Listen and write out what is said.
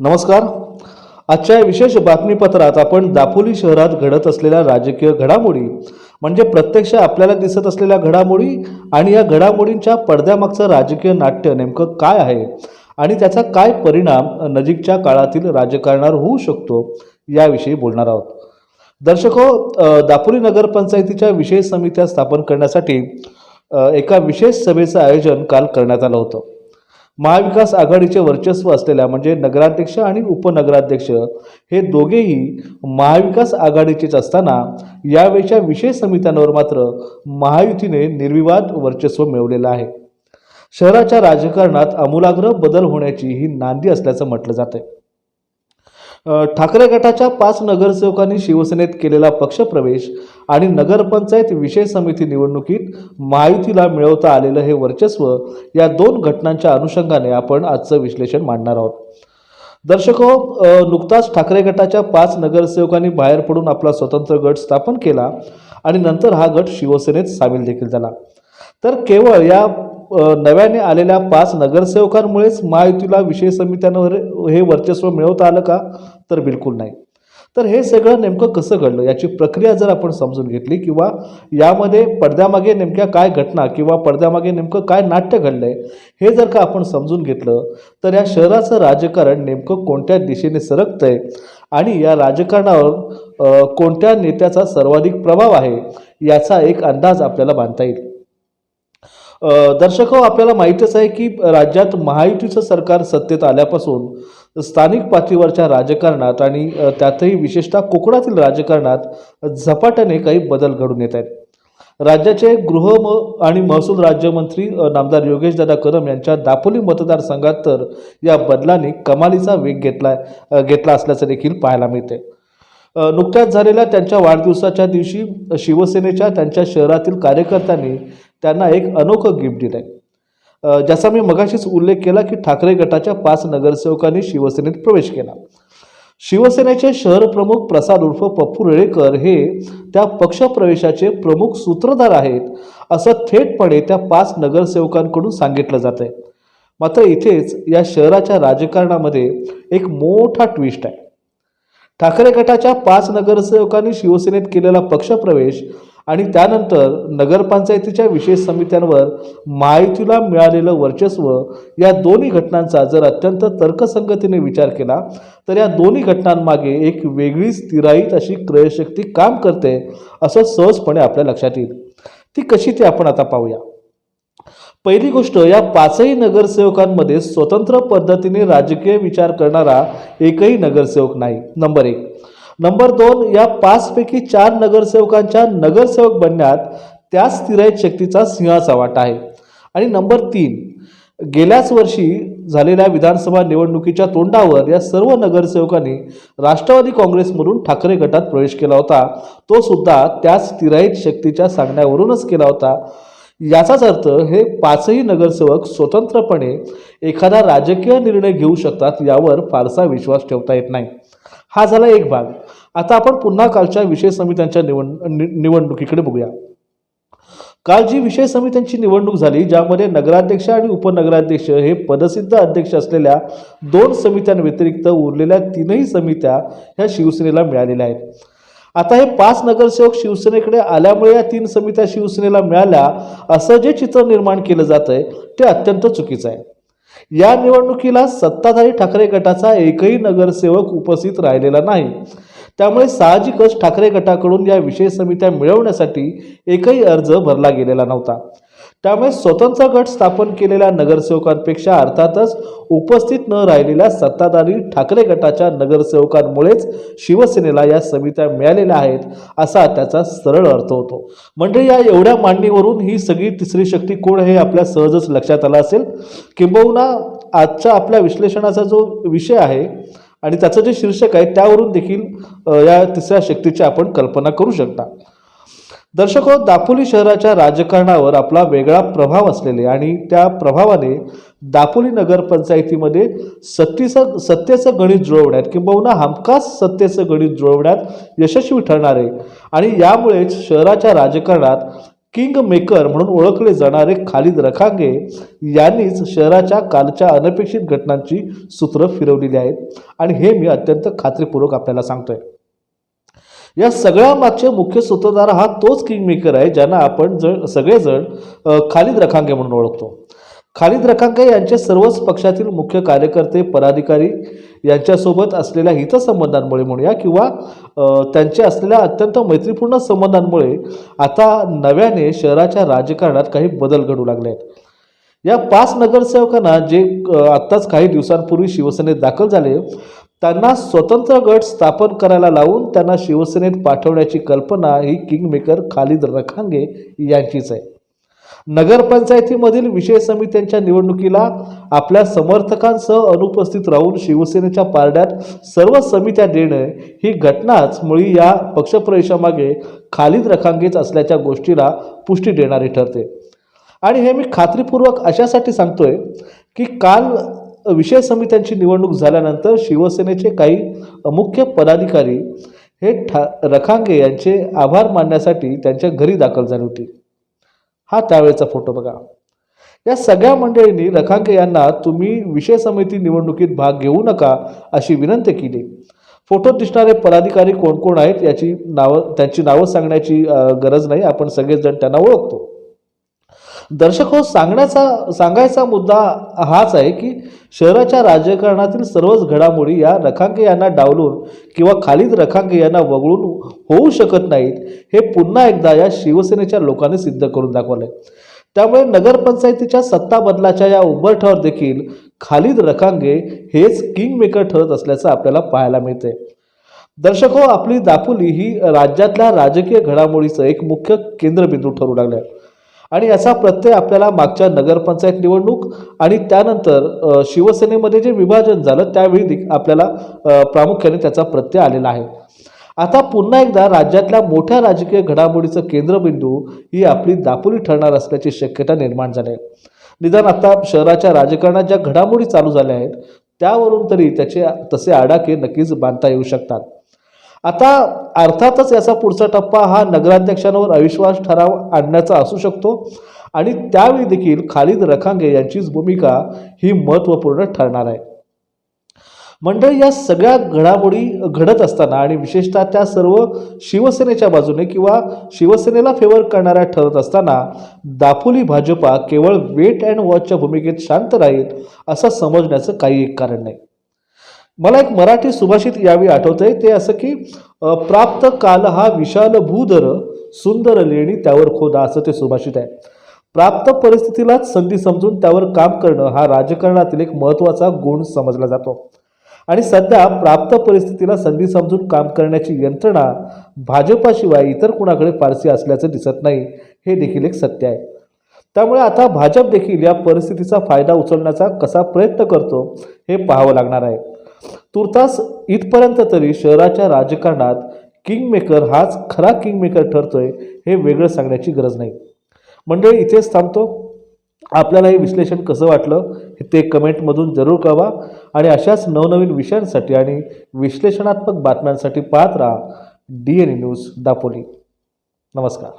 नमस्कार. आजच्या विशेष बातमीपत्रात आपण दापोली शहरात घडत असलेल्या राजकीय घडामोडी म्हणजे प्रत्यक्ष आपल्याला दिसत असलेल्या घडामोडी आणि या घडामोडींच्या पडद्यामागचं राजकीय नाट्य नेमकं काय आहे आणि त्याचा काय परिणाम नजीकच्या काळातील राजकारणावर होऊ शकतो याविषयी बोलणार आहोत. दर्शको दापोली नगरपंचायतीच्या विशेष समित्या स्थापन करण्यासाठी एका विशेष सभेचं आयोजन काल करण्यात आलं होतं. महाविकास आघाडीचे वर्चस्व असलेल्या म्हणजे नगराध्यक्ष आणि उपनगराध्यक्ष हे दोघेही महाविकास आघाडीचेच असताना यावेळच्या विशेष समित्यांवर मात्र महायुतीने निर्विवाद वर्चस्व मिळवलेलं आहे. शहराच्या राजकारणात आमूलाग्र बदल होण्याची ही नांदी असल्याचं म्हटलं जातं ठाकरे गटाच्या पाच नगरसेवकांनी शिवसेनेत केलेला पक्षप्रवेश आणि नगरपंचायत विशेष समिती निवडणुकीत माहितीला मिळवता आलेलं हे वर्चस्व या दोन घटनांच्या अनुषंगाने आपण आजचं विश्लेषण मांडणार आहोत. दर्शको नुकताच ठाकरे गटाच्या पाच नगरसेवकांनी बाहेर पडून आपला स्वतंत्र गट स्थापन केला आणि नंतर हा गट शिवसेनेत सामील देखील झाला. तर केवळ या नव्याने आलेल्या पाच नगरसेवकांमुळेच महायुतीला विशेष समित्यांवर हे वर्चस्व मिळवता आलं का? तर बिलकुल नाही. तर हे सगळं नेमकं कसं घडलं? याची प्रक्रिया जर आपण समजून घेतली किंवा यामध्ये पडद्यामागे नेमक्या काय घटना किंवा पडद्यामागे नेमकं काय नाट्य घडलं आहे हे जर का आपण समजून घेतलं तर या शहराचं राजकारण नेमकं कोणत्या दिशेने सरकतंय आणि या राजकारणावर कोणत्या नेत्याचा सर्वाधिक प्रभाव आहे याचा एक अंदाज आपल्याला बांधता येईल. दर्शक हो, आपल्याला माहीतच आहे की राज्यात महायुतीचं सरकार सत्तेत आल्यापासून स्थानिक पातळीवरच्या राजकारणात आणि त्यातही विशेषतः कोकणातील राजकारणात झपाट्याने काही बदल घडून येत आहेत. राज्याचे गृह म आणि महसूल राज्यमंत्री नामदार नामदार योगेशदादा कदम यांच्या दापोली मतदारसंघात तर या बदलाने कमालीचा वेग घेतला घेतला असल्याचं देखील पाहायला मिळते नुकत्याच झालेल्या त्यांच्या वाढदिवसाच्या दिवशी शिवसेनेच्या त्यांच्या शहरातील कार्यकर्त्यांनी त्यांना एक अनोखं गिफ्ट दिलं आहे ज्याचा मी मगाशीच उल्लेख केला की ठाकरे गटाच्या पाच नगरसेवकांनी शिवसेनेत प्रवेश केला. शिवसेनेचे शहर प्रमुख प्रसाद उर्फ पप्पू रेळेकर हे त्या पक्षप्रवेशाचे प्रमुख सूत्रधार आहेत असं थेटपणे त्या पाच नगरसेवकांकडून सांगितलं जात आहे मात्र इथेच या शहराच्या राजकारणामध्ये एक मोठा ट्विस्ट आहे. ठाकरे गटाच्या पाच नगरसेवकांनी शिवसेनेत केलेला पक्षप्रवेश आणि त्यानंतर नगरपंचायतीच्या विशेष समित्यांवर महायुतीला मिळालेलं वर्चस्व या दोन्ही घटनांचा जर अत्यंत तर्कसंगतीने विचार केला तर या दोन्ही घटनांमागे एक वेगळी स्थिराईत अशी क्रयशक्ती काम करते असं सहजपणे आपल्या लक्षात येईल. ती कशी ते आपण आता पाहूया. पहिली गोष्ट या पाचही नगरसेवकांमध्ये स्वतंत्र पद्धतीने राजकीय विचार करणारा एकही नगरसेवक नाही. नंबर एक. नंबर दोन या पाचपैकी चार नगरसेवकांच्या नगरसेवक बनण्यात त्या स्थिराईत शक्तीचा सिंहाचा वाटा आहे. आणि नंबर तीन गेल्याच वर्षी झालेल्या विधानसभा निवडणुकीच्या तोंडावर या सर्व नगरसेवकांनी राष्ट्रवादी काँग्रेसमधून ठाकरे गटात प्रवेश केला होता. तो सुद्धा त्याच तिराईत शक्तीच्या सांगण्यावरूनच केला होता. याचाच अर्थ हे पाचही नगरसेवक स्वतंत्रपणे एखादा राजकीय निर्णय घेऊ शकतात यावर फारसा विश्वास ठेवता येत नाही. हा झाला एक भाग. आता आपण पुन्हा कालच्या विशेष समित्यांच्या निवड निवडणुकीकडे बघूया. काल जी विषय समित्यांची निवडणूक झाली ज्यामध्ये नगराध्यक्ष आणि उपनगराध्यक्ष हे पदसिद्ध अध्यक्ष असलेल्या दोन समित्यांव्यतिरिक्त उरलेल्या तीनही समित्या ह्या शिवसेनेला मिळालेल्या आहेत. आता हे पाच नगरसेवक शिवसेनेकडे आल्यामुळे या तीन समित्या शिवसेनेला मिळाल्या असं जे चित्र निर्माण केलं जात आहे ते अत्यंत चुकीचं आहे. या निवडणुकीला सत्ताधारी ठाकरे गटाचा एकही नगरसेवक उपस्थित राहिलेला नाही. त्यामुळे साहजिकच ठाकरे गटाकडून या विशेष समित्या मिळवण्यासाठी एकही अर्ज भरला गेलेला नव्हता. त्यामुळे स्वतंत्र गट स्थापन केलेल्या नगरसेवकांपेक्षा अर्थातच उपस्थित न राहिलेल्या सत्ताधारी ठाकरे गटाच्या नगरसेवकांमुळेच शिवसेनेला या समित्या मिळालेल्या आहेत असा त्याचा सरळ अर्थ होतो. म्हणजे या एवढ्या मांडणीवरून ही सगळी तिसरी शक्ती कोण हे आपल्या सहजच लक्षात आलं असेल. किंबहुना आजच्या आपल्या विश्लेषणाचा जो विषय आहे आणि त्याचं जे शीर्षक आहे त्यावरून देखील या तिसऱ्या शक्तीची आपण कल्पना करू शकता. दर्शक दापोली शहराच्या राजकारणावर आपला वेगळा प्रभाव असलेले आणि त्या प्रभावाने दापोली नगरपंचायतीमध्ये सत्तीचं सत्तेचं गणित जुळवण्यात किंबहुना हमखास सत्तेचं गणित जुळवण्यात यशस्वी ठरणारे आणि यामुळेच शहराच्या राजकारणात किंग मेकर म्हणून ओळखले जाणारे खालिद रखांगे यांनीच शहराच्या कालच्या अनपेक्षित घटनांची सूत्र फिरवलेली आहेत. आणि हे मी अत्यंत खात्रीपूर्वक आपल्याला सांगतोय. या सगळ्या मागचे मुख्य सूत्रधार हा तोच किंग मेकर आहे ज्यांना आपण जण सगळेजण खालिद रखांगे म्हणून ओळखतो. खालिद रखांगे यांचे सर्वच पक्षातील मुख्य कार्यकर्ते पदाधिकारी यांच्यासोबत असलेल्या हितसंबंधांमुळे म्हणूया किंवा त्यांचे असलेल्या अत्यंत मैत्रीपूर्ण संबंधांमुळे आता नव्याने शहराच्या राजकारणात काही बदल घडू लागले आहेत. या पाच नगरसेवकांना जे आत्ताच काही दिवसांपूर्वी शिवसेनेत दाखल झाले त्यांना स्वतंत्र गट स्थापन करायला लावून त्यांना शिवसेनेत पाठवण्याची कल्पना ही किंगमेकर खालिद रखांगे यांचीच आहे. नगरपंचायतीमधील विषय समित्यांच्या निवडणुकीला आपल्या समर्थकांसह अनुपस्थित राहून शिवसेनेच्या पारड्यात सर्व समित्या देणे ही घटनाच मुळी या पक्षप्रवेशामागे खालीद रखांगीच असल्याच्या गोष्टीला पुष्टी देणारी ठरते. आणि हे मी खात्रीपूर्वक अशासाठी सांगतोय की काल विषय समित्यांची निवडणूक झाल्यानंतर शिवसेनेचे काही मुख्य पदाधिकारी हे ठा रखांगे यांचे आभार मानण्यासाठी त्यांच्या घरी दाखल झाली होती. हा त्यावेळेचा फोटो बघा. या सगळ्या मंडळींनी रखांके यांना तुम्ही विषय समिती निवडणुकीत भाग घेऊ नका अशी विनंती केली. फोटोत दिसणारे पदाधिकारी कोण कोण आहेत याची नावं त्यांची नावं सांगण्याची गरज नाही. आपण सगळेजण त्यांना ओळखतो. दर्शक हो सांगण्याचा सांगायचा मुद्दा हाच आहे की शहराच्या राजकारणातील सर्वच घडामोडी या रखांगे यांना डावलून किंवा खालीद रखांगे यांना वगळून होऊ शकत नाहीत हे पुन्हा एकदा या शिवसेनेच्या लोकांनी सिद्ध करून दाखवले त्यामुळे नगरपंचायतीच्या सत्ता बदलाच्या या उंबरठ्यावर देखील खालीद रखांगे हेच किंग मेकर ठरत असल्याचं आपल्याला पाहायला मिळते दर्शक हो आपली दापोली ही राज्यातल्या राजकीय घडामोडीचं एक मुख्य केंद्रबिंदू ठरू लागलाय. आणि याचा प्रत्यय आपल्याला मागच्या नगरपंचायत निवडणूक आणि त्यानंतर शिवसेनेमध्ये जे विभाजन झालं त्यावेळी आपल्याला प्रामुख्याने त्याचा प्रत्यय आलेला आहे. आता पुन्हा एकदा राज्यातल्या मोठ्या राजकीय घडामोडीचं केंद्रबिंदू ही आपली दापोली ठरणार असल्याची शक्यता निर्माण झाली आहे. निदान आता शहराच्या राजकारणात ज्या घडामोडी चालू झाल्या आहेत त्यावरून तरी त्याचे तसे आडाके नक्कीच बांधता येऊ शकतात. आता अर्थातच याचा पुढचा टप्पा हा नगराध्यक्षांवर अविश्वास ठराव आणण्याचा असू शकतो. आणि त्यावेळी देखील खालिद रखांगे यांचीच भूमिका ही महत्त्वपूर्ण ठरणार आहे. मंडळी या सगळ्या घडामोडी घडत असताना आणि विशेषतः त्या सर्व शिवसेनेच्या बाजूने किंवा शिवसेनेला फेवर करणाऱ्या ठरत असताना दापोली भाजपा केवळ वेट अँड वॉचच्या भूमिकेत शांत राहील असं समजण्याचं काही एक कारण नाही. मला एक मराठी सुभाषित यावेळी आठवतंय. ते असं की प्राप्त काल हा विशाल भूधर सुंदर लेणी त्यावर खोदा असं ते सुभाषित आहे. प्राप्त परिस्थितीलाच संधी समजून त्यावर काम करणं हा राजकारणातील एक महत्त्वाचा गुण समजला जातो. आणि सध्या प्राप्त परिस्थितीला संधी समजून काम करण्याची यंत्रणा भाजपाशिवाय इतर कुणाकडे फारसी असल्याचं दिसत नाही हे देखील एक सत्य आहे. त्यामुळे आता भाजप देखील या परिस्थितीचा फायदा उचलण्याचा कसा प्रयत्न करतो हे पाहावं लागणार आहे. तुर्तास इथपर्यंत तरी शहराच्या राजकारणात किंगमेकर हाच खरा किंगमेकर ठरतोय हे वेगळं सांगण्याची गरज नाही. मंडळी इथेच थांबतो. आपल्याला हे विश्लेषण कसं वाटलं हे ते कमेंटमधून जरूर कळवा आणि अशाच नवनवीन विषयांसाठी आणि विश्लेषणात्मक बातम्यांसाठी पाहत राहा. D N news Dapoli. नमस्कार.